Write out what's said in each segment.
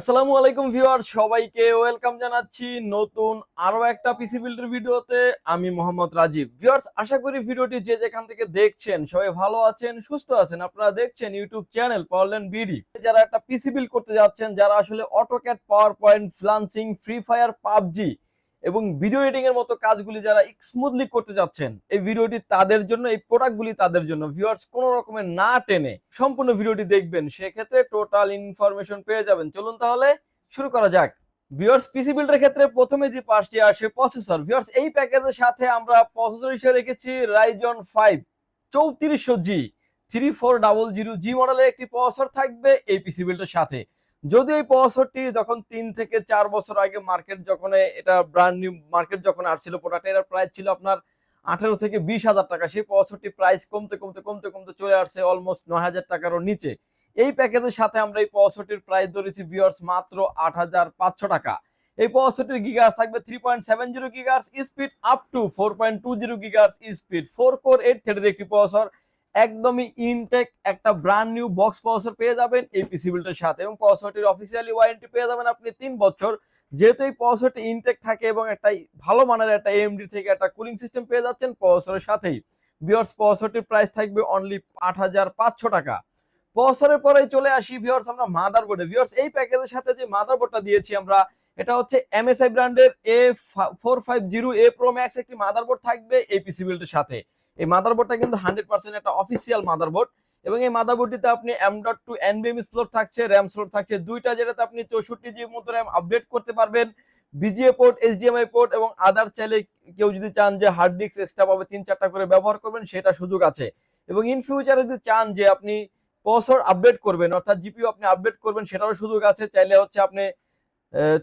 আসসালামু আলাইকুম ভিউয়ার, সবাইকে ওয়েলকাম জানাচ্ছি নতুন আরও একটা পিসি বিল্ডের ভিডিওতে। আমি মোহাম্মদ রাজীব। ভিউয়ার্স, আশা করি ভিডিওটি যে যেখান থেকে দেখছেন, সবাই ভালো আছেন, সুস্থ আছেন। আপনারা দেখছেন ইউটিউব চ্যানেল পাওয়ারল্যান্ড বিডি যারা একটা পিসি বিল্ড করতে যাচ্ছেন, যারা আসলে AutoCAD power point freelancing free fire PUBG এবং ভিডিও এডিটিং এর মতো কাজগুলি যারা স্মুথলি করতে যাচ্ছেন, এই ভিডিওটি তাদের জন্য, এই প্রোডাক্টগুলি তাদের জন্য ভিউয়ার্স কোনো রকমের না টেনে সম্পূর্ণ ভিডিওটি দেখবেন, সেক্ষেত্রে টোটাল ইনফরমেশন পেয়ে যাবেন। চলুন তাহলে শুরু করা যাক। ভিউয়ার্স পিসি বিল্ডের ক্ষেত্রে প্রথমে যে পাঁচটি আসে প্রসেসর ভিউয়ার্স এই প্যাকেজের সাথে আমরা প্রসেসর হিসেবে রেখেছি রাইজন ফাইভ চৌত্রিশশো G three four double zero G মডেলের একটি প্রসেসর থাকবে এই পিসি বিল্ডের সাথে। যদি এই প্রসেসরটি যখন তিন থেকে চার বছর আগে মার্কেট যখন এটা ব্র্যান্ড নিউ মার্কেট যখন আসছিল প্রোডাক্টের প্রাইস ছিল আপনার আঠারো থেকে বিশ হাজার টাকা। সেই প্রসেসরটি প্রাইস কমতে কমতে কমতে কমতে চলে আসছে অলমোস্ট নয় হাজার টাকারও নিচে। এই প্যাকেজের সাথে আমরা এই প্রসেসরটির প্রাইস ধরেছি ভিউয়ার্স মাত্র আট হাজার পাঁচশো টাকা। এই প্রসেসরটির গিগার্স থাকবে three point seven zero gigahertz speed up to four point two zero gigahertz speed four core eight থ্রেডের একটি প্রসেসর একদমই ইনটেক একটা ব্র্যান্ড নিউ বক্স প্রসেসর পেয়ে যাবেন এই পিসি বিল্ডের সাথে এবং প্রসেসরটির অফিসিয়ালি ওয়ারেন্টি পেয়ে যাবেন আপনি তিন বছর। যেহেতু এই প্রসেসরটি ইনটেক থাকে এবং একটা ভালো মানের একটা এমডি থেকে একটা কুলিং সিস্টেম পেয়ে যাচ্ছেন প্রসেসরের সাথেই। বিয়ার্স প্রসেসরটির প্রাইস থাকবে অনলি আট হাজার পাঁচশো টাকা। প্রসেসরের পরে চলে আসি ভিউয়ার্স আমরা মাদারবোর্ডে ভিউয়ার্স এই প্যাকেজের সাথে যে মাদারবোর্ডটা দিয়েছি আমরা, এটা হচ্ছে এমএসআই ব্র্যান্ডের A four five zero A pro max একটি মাদারবোর্ড থাকবে এই পিসি বিল্ডের সাথে। এই মাদারবোর্ডটা কিন্তু হান্ড্রেড পার্সেন্ট একটা অফিসিয়াল মাদারবোর্ড এবং এই মাদারবোর্ডটিতে আপনি M dot two NBM slot থাকছে র্যাম স্লোট থাকছে, দুইটা যেটাতে আপনি চৌষট্টি জিবি মতো র্যাম আপডেট করতে পারবেন বিজিএ পোর্ট এইচডিএমআই পোর্ট এবং আদার চাইলে কেউ যদি চান যে হার্ড ডিস্ক এক্সট্রা পাবে তিন চারটা করে ব্যবহার করবেন, সেটা সুযোগ আছে। এবং ইন ফিউচারে যদি চান যে আপনি প্রসেসর আপডেট করবেন, অর্থাৎ জিপিও আপনি আপডেট করবেন, সেটারও সুযোগ আছে। চাইলে হচ্ছে আপনি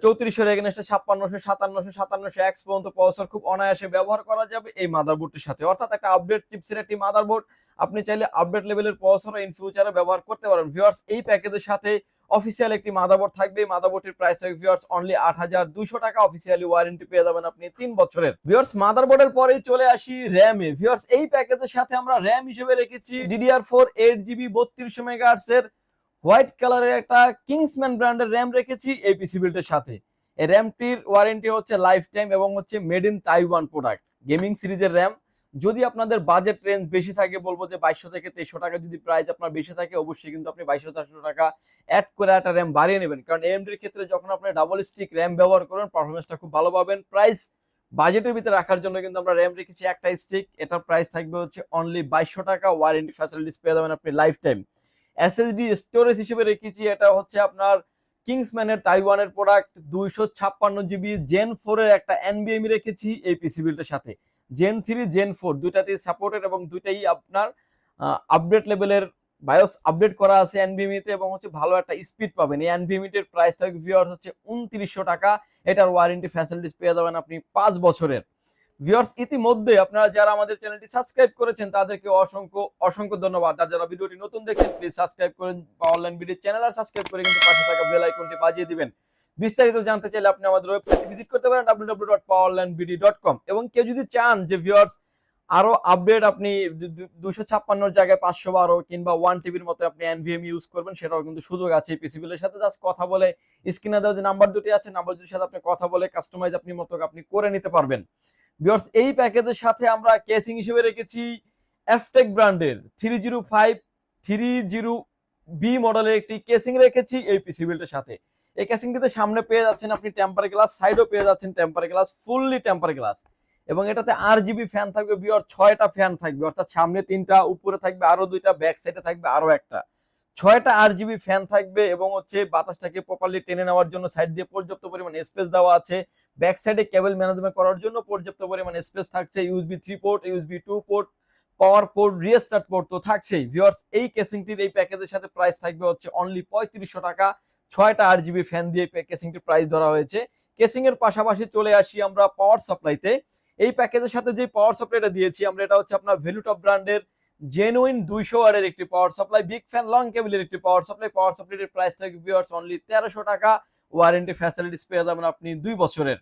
চৌত্রিশশো এগেনস্টে ছাপ্পান্নশো, সাতান্নশো সাতান্নশো এক্স পর্যন্ত প্রসেসর খুব অনায়াসে ব্যবহার করা যাবে এই মাদারবোর্ডটির সাথে। অর্থাৎ একটা আপডেট চিপসের একটি মাদারবোর্ড আপনি চাইলে আপডেট লেভেলের প্রসেসর ইন ফিউচারে ব্যবহার করতে পারেন। ভিউয়ার্স এই প্যাকেজের সাথে অফিসিয়াল একটি মাদারবোর্ড থাকবে। এই মাদারবোর্ডটির প্রাইস থাকবে ভিউয়ার্স অনলি আট হাজার দুইশো টাকা। অফিসিয়ালি ওয়ারেন্টি পেয়ে যাবেন আপনি তিন বছরের। ভিউয়ার্স মাদারবোর্ডের পরেই চলে আসি র্যামে ভিউয়ার্স এই প্যাকেজের সাথে আমরা র্যাম হিসেবে রেখেছি ডিডিআর ফোর এইট জিবি বত্রিশ বত্রিশশো মেগাহার্টসের হোয়াইট কালারের একটা কিংসম্যান ব্র্যান্ডের র্যাম রেখেছি এই পিসি বিল্ডের সাথে। এই র্যামটির ওয়ারেন্টি হচ্ছে লাইফ টাইম এবং হচ্ছে made in Taiwan product. Gaming সিরিজের র্যাম, যদি আপনাদের বাজেট রেঞ্জ বেশি থাকে, বলব যে বাইশশো থেকে তেইশশো টাকা যদি প্রাইস আপনার বেশি থাকে, অবশ্যই কিন্তু আপনি বাইশশো চারশো টাকা অ্যাড করে একটা র্যাম বাড়িয়ে নেবেন। কারণ এমডির ক্ষেত্রে যখন আপনি ডাবল স্টিক র্যাম ব্যবহার করেন পারফরমেন্সটা খুব ভালো পাবেন। প্রাইস বাজেটের ভিতরে রাখার জন্য কিন্তু আমরা র্যাম রেখেছি একটা স্টিক এটার প্রাইস থাকবে হচ্ছে অনলি বাইশশো টাকা। ওয়ারেন্টি ফ্যাসিলিটিস পেয়ে যাবেন আপনি লাইফ টাইম এসএসডি স্টোরেজ হিসেবে রেখেছি, এটা হচ্ছে আপনার কিংসম্যানের তাইওয়ানের প্রোডাক্ট দুইশো ছাপ্পান্ন জিবি জেন ফোরের একটা এনবিএমি রেখেছি এই পিসি বিল্ডের সাথে। জেন থ্রি জেন ফোর দুইটাতেই সাপোর্টেড এবং দুইটাই আপনার আপডেট লেভেলের বায়োস আপডেট করা আছে এনবিএমিতে এবং হচ্ছে ভালো একটা স্পিড পাবেন। এই এনবিএমিটির প্রাইস থাকবে ভিওয়ার্স হচ্ছে উনত্রিশশো টাকা। এটার ওয়ারেন্টি ফ্যাসিলিটিস পেয়ে যাবেন আপনি পাঁচ বছরের। ভিউয়ার্স ইতিমধ্যে আপনারা যারা আমাদের চ্যানেলটি সাবস্ক্রাইব করেছেন, তাদেরকে অসংখ্য অসংখ্য ধন্যবাদ। আর যারা ভিডিওটি নতুন দেখছেন প্লিজ সাবস্ক্রাইব করেন বা অনলাইন ভিডিও চ্যানেল আর সাবস্ক্রাইব করে কিন্তু পাশে থাকা বেল আইকনটি বাজিয়ে দিবেন। বিস্তারিত জানতে চাইলে আপনি আমাদের ওয়েবসাইটে ভিজিট করতে পারেন, www.powerlandbd.com এবং কেউ যদি চান যে ভিউয়ার্স আরও আপডেট আপনি দুশো ছাপ্পান্নর জায়গায় পাঁচশো বারো কিংবা ওয়ান টিভির মতো আপনি এনভিএম ইউজ করবেন সেটাও কিন্তু সুযোগ আছে পিসি বিলের সাথে। জাস্ট কথা বলে স্ক্রিনে দেওয়া যে নাম্বার দুটি আছে নাম্বার দুটির সাথে আপনি কথা বলে কাস্টমাইজ আপনি মতো আপনি করে নিতে পারবেন। ভিউয়ার্স এই প্যাকেজের সাথে আমরা কেসিং হিসেবে রেখেছি এফটেক ব্র্যান্ডের three zero five three zero B মডেলের একটি কেসিং রেখেছি এই পিসি বিল্ডের সাথে। এই কেসিংটিতে সামনে পেয়ে যাচ্ছেন আপনি টেম্পার গ্লাস সাইডও পেয়ে যাচ্ছেন temper glass fully temper glass এবং এটাতে আর জিবি ফ্যান থাকবে বিয়র ছয়টা ফ্যান থাকবে, অর্থাৎ সামনে তিনটা, উপরে থাকবে আরও দুইটা ব্যাক সাইডে থাকবে আরও একটা। ছয়টা আর জিবি ফ্যান থাকবে এবং হচ্ছে বাতাসটাকে প্রপারলি টেনে নেওয়ার জন্য সাইড দিয়ে পর্যাপ্ত পরিমাণ স্পেস দেওয়া আছে। ব্যাক সাইডে কেবল ম্যানেজমেন্ট করার জন্য পর্যাপ্ত পরিমাণ স্পেস থাকছে। USB three port USB two port power port restart port তো থাকছেই। ভিউয়ার্স এই কেসিংটির এই প্যাকেজের সাথে প্রাইস থাকবে হচ্ছে অনলি পঁয়ত্রিশশো টাকা। ছয়টা আর জিবি ফ্যান দিয়ে কেসিংটির প্রাইস ধরা হয়েছে। কেসিং এর পাশাপাশি চলে আসি আমরা পাওয়ার সাপ্লাইতে এই প্যাকেজের সাথে যে পাওয়ার সাপ্লাইটা দিয়েছি, আমরা এটা হচ্ছে আপনার ভ্যালুটপ ব্র্যান্ডের জেনুইন দুইশো ওয়ারের একটি power supply big fan long কেবিলের একটি পাওয়ার সাপ্লাই পাওয়ার সাপ্লাইয়ের প্রাইস থাকবে ভিউয়ার্স অনলি তেরোশো টাকা। ওয়ারেন্টি ফ্যাসিলিটিস পেয়ে যাবেন আপনি দুই বছরের।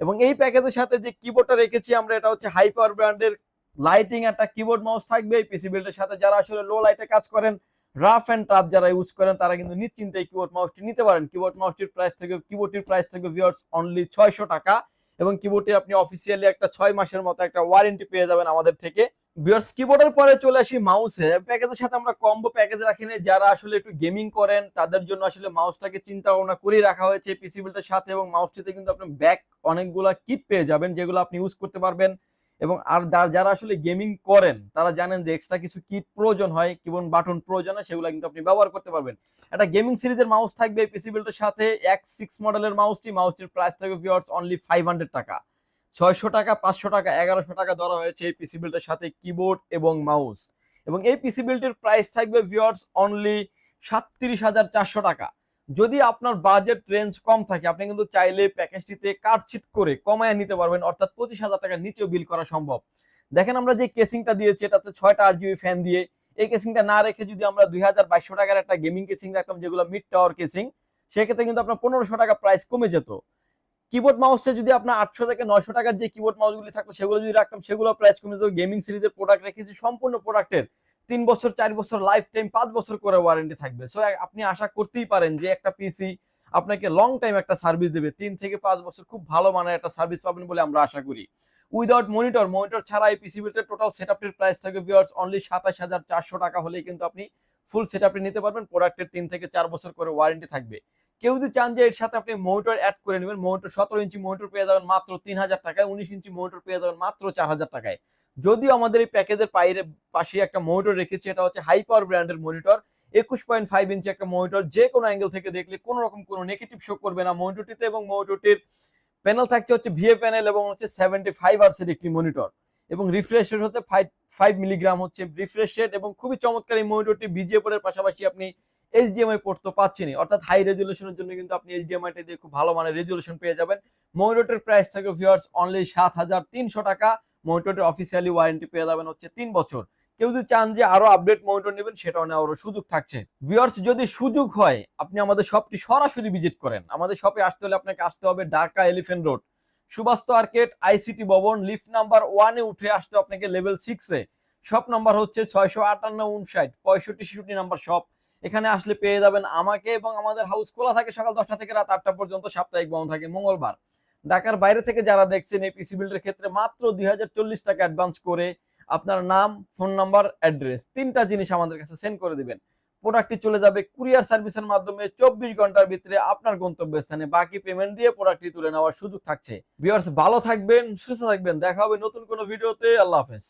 এবং এই প্যাকেজের সাথে যে কিবোর্ডটা রেখেছি আমরা, এটা হচ্ছে হাই পাওয়ার ব্র্যান্ডের লাইটিং একটা কিবোর্ড মাউস থাকবে এই পিসি বিল্ডের সাথে। যারা আসলে লো লাইটে কাজ করেন রাফ অ্যান্ড টাফ যারা ইউজ করেন, তারা কিন্তু নিশ্চিন্তে কিবোর্ড মাউসটি নিতে পারেন। কিবোর্ড মাউসটির প্রাইস থেকে কিবোর্ডটির প্রাইস থেকে ভিউয়ার্স অনলি ছয়শো টাকা। এবং কিবোর্ডটি আপনি অফিসিয়ালি একটা ছয় মাসের মতো একটা ওয়ারেন্টি পেয়ে যাবেন আমাদের থেকে। ভিউয়ার্স কিবোর্ডের পরে চলে আসি মাউসে প্যাকেজের সাথে আমরা কম্বো প্যাকেজ রাখি না যারা আসলে একটু গেমিং করেন, তাদের জন্য আসলে মাউসটাকে চিন্তা ভাবনা করে রাখা হয়েছে। পিসি বিল্ডের সাথে এবং মাউসটিতে কিন্তু আপনি ব্যাক অনেকগুলা কিট পেয়ে যাবেন, যেগুলো আপনি ইউজ করতে পারবেন। এবং আর যারা আসলে গেমিং করেন, তারা জানেন যে এক্সট্রা কিছু কিট প্রয়োজন হয় কিবোর্ড বাটন প্রয়োজন হয়, সেগুলো কিন্তু আপনি ব্যবহার করতে পারবেন। একটা গেমিং সিরিজের মাউস থাকবে পিসি বিল্ডের সাথে। এক্স সিক্স মডেলের মাউসটি মাউসটির প্রাইস থাকবে ভিওর্স অনলি ফাইভ হান্ড্রেড টাকা। ছয়শো টাকা, পাঁচশো টাকা, এগারোশো টাকা ধরা হয়েছে এই পিসি বিল্ডের সাথে কিবোর্ড এবং মাউস এবং এই পিসি বিল্ডের প্রাইস থাকবে ভিওর্স অনলি সাতত্রিশ হাজার চারশো টাকা। যদি আপনার বাজেট রেঞ্জ কম থাকে, আপনি কিন্তু চাইলে প্যাকেজটিতে কাটছিট করে কমায় নিতে পারবেন, অর্থাৎ পঁচিশ হাজার টাকার নিচেও বিল করা সম্ভব। দেখেন আমরা যে কেসিংটা দিয়েছি, এটাতে ছয়টা আট জিবি ফ্যান দিয়ে, এই কেসিংটা না রেখে যদি আমরা দুই হাজার বাইশশো টাকার একটা গেমিং কেসিং রাখতাম, যেগুলো মিড টাওয়ার কেসিং সেক্ষেত্রে কিন্তু আপনার পনেরোশো টাকা প্রাইস কমে যেত। কিবোর্ড মাউসে যদি আপনার আটশো থেকে নয়শো টাকার যে কিবোর্ড মাউসগুলি থাকতো, সেগুলো যদি রাখতাম, সেগুলো প্রাইস কমে যেত। গেমিং সিরিজের প্রোডাক্ট রেখেছি সম্পূর্ণ প্রোডাক্টের তিন বছর, চার বছর লাইফ টাইম পাঁচ বছর করে ওয়ারেন্টি থাকবে। সো আপনি আশা করতেই পারেন যে একটা পিসি আপনাকে লং টাইম একটা সার্ভিস দেবে। তিন থেকে পাঁচ বছর খুব ভালো মানের একটা সার্ভিস পাবেন বলে আমরা আশা করি। উইদাউট মনিটর মনিটর ছাড়া এই পিসি বিল্ডের টোটাল সেটআপটির প্রাইস থাকবে ভিউয়ার্স অনলি সাতাশ হাজার চারশো টাকা হলেই কিন্তু আপনি ফুল সেটআপটি নিতে পারবেন। প্রোডাক্টের তিন থেকে চার বছর করে ওয়ারেন্টি থাকবে। কেউ যদি চান যে এর সাথে আপনি মনিটর অ্যাড করে নেবেন মনিটর সতেরো ইঞ্চি মনিটর পেয়ে যাবেন মাত্র তিন হাজার টাকায়, উনিশ ইঞ্চি মনিটর পেয়ে যাবেন মাত্র চার হাজার টাকায়। যদিও আমাদের এই প্যাকেজের বাইরে পাশে একটা মনিটর রেখেছি, এটা হচ্ছে হাই পাওয়ার ব্র্যান্ডের মনিটর, একুশ পয়েন্ট ফাইভ ইঞ্চি একটা মনিটর, যে কোনো অ্যাঙ্গেল থেকে দেখলে কোনো রকম কোনো নেগেটিভ শো করবে না। মনিটরটিতে এবং মনিটরটির প্যানেল থাকছে হচ্ছে ভিএ প্যানেল এবং হচ্ছে সেভেন্টি ফাইভ আর্সের একটি মনিটর। এবং রিফ্রেশ রেট হচ্ছে ফাইভ ফাইভ মিলিগ্রাম হচ্ছে। রিফ্রেশ রেট এবং খুবই চমৎকার এই মনিটরটি বিজিএ পাশাপাশি আপনি এইচডিএমআই পোর্ট তো পাচ্ছেনই অর্থাৎ হাই রেজুলেশনের জন্য কিন্তু আপনি এইচডিএমআই টা দিয়ে খুব ভালো মানের রেজুলেশন পেয়ে যাবেন। মনিটরের প্রাইস থাকে ভিউয়ার্স অনলি সাত হাজার তিনশো টাকা। মনিটরের অফিসিয়ালি ওয়ারেন্টি পেয়ে যাবেন হচ্ছে তিন বছর। কেউ যদি চান যে আরও আপডেট মনিটর নেবেন, সেটাও নেওয়ারও সুযোগ থাকছে। ভিউয়ার্স যদি সুযোগ হয়, আপনি আমাদের শপটি সরাসরি ভিজিট করেন। আমাদের শপে আসতে হলে আপনাকে আসতে হবে Dhaka elephant road Subastu arcade ICT ভবন লিফট নাম্বার ওয়ানে উঠে আসতে আপনাকে লেভেল সিক্সে শপ নাম্বার হচ্ছে ছয়শো আটান্ন উনষাট, পঁয়ষট্টি ছেষট্টি নাম্বার শপ এখানে আসলে পেয়ে যাবেন আমাকে এবং আমাদের হাউস খোলা থাকে সকাল দশটা থেকে রাত আটটা পর্যন্ত, সাপ্তাহিক বন্ধ থাকে মঙ্গলবার। ঢাকার বাইরে থেকে যারা দেখছেন এই পিসি বিল্ডের ক্ষেত্রে মাত্র দুই টাকা অ্যাডভান্স করে আপনার নাম ফোন নাম্বার অ্যাড্রেস তিনটা জিনিস আমাদের কাছে সেন্ড করে দিবেন। প্রোডাক্টটি চলে যাবে কুরিয়ার সার্ভিসের মাধ্যমে চব্বিশ ঘণ্টার ভিতরে আপনার গন্তব্যস্থানে। বাকি পেমেন্ট দিয়ে প্রোডাক্টটি তুলে নেওয়ার সুযোগ থাকছে। ভিউয়ার্স ভালো থাকবেন, সুস্থ থাকবেন। দেখা হবে নতুন কোনো ভিডিওতে আল্লাহ হাফেজ।